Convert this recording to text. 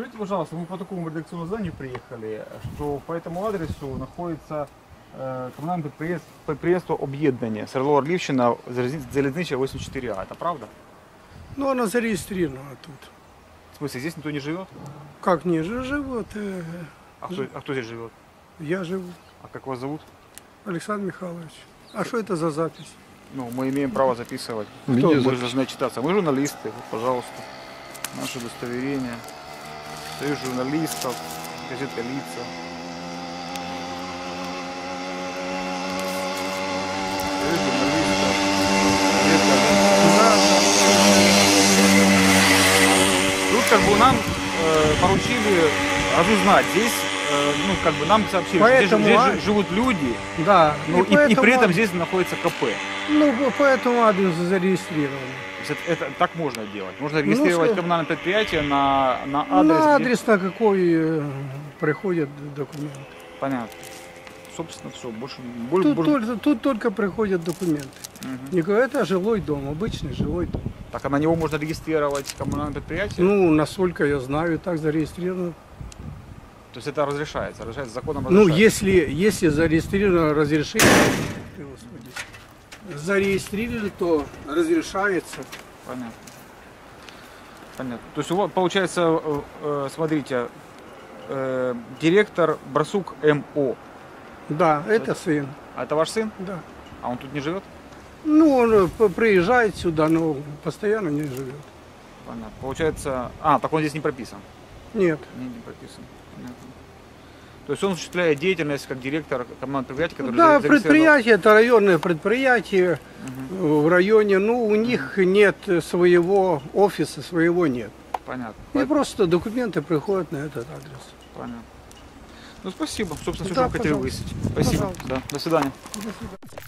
Скажите, пожалуйста, мы по такому редакционному зданию приехали, что по этому адресу находится э, коммунальное предприятие, предприятие объединения Серло Орлівщина, Залезничая 84А. Это правда? Ну, она зарегистрирована тут. В смысле, здесь никто не живет? Как не живет? э, А кто, а кто здесь живет? Я живу. А как вас зовут? Александр Михайлович. А что это за запись? Ну, мы имеем право записывать. Кто? Мы же должны читаться. Мы журналисты, вот, пожалуйста. Наше удостоверение. Союз журналистов, газета «Лица». Союз журналистов, газета Тут как бы нам э, поручили разузнать. Здесь, э, ну, как бы нам сообщили, что здесь, Поэтому, здесь а- жи- живут люди, Да. ну, и, и при этом здесь находится КП. Ну, по этому адресу зарегистрировано. То есть это, это так можно делать. Можно регистрировать что- коммунальное предприятие на, на адрес. на где- адрес, на какой э, приходят документы. Понятно. Собственно, все. Больше, боль- Тут, больше- только, тут только приходят документы. Мгм. Никакой- Это жилой дом, обычный жилой дом. Так, а на него можно регистрировать коммунальное предприятие? Ну, насколько я знаю, так зарегистрировано. То есть это разрешается, разрешается законом Ну, разрешается. если, если зарегистрировано разрешение, зарегистрировали, то разрешается. Понятно. Понятно. То есть у вас получается, э, э, смотрите, э, директор Барсук МО. Да, это сын. А это ваш сын? Да. А он тут не живет? Ну, он приезжает сюда, но постоянно не живет. Понятно. Получается, а, так он здесь не прописан. Нет. Не, не прописан. Понятно. То есть он осуществляет деятельность как директор коммунального предприятия, которое Да, предприятие, это районное предприятие э, в районе, ну, у них нет своего офиса, своего нет. Понятно. И Пон- просто документы приходят на этот адрес. Понятно. Ну, спасибо. Собственно, все, Да, что мы хотели выяснить. Спасибо. Пожалуйста. Да. До свидания. До свидания.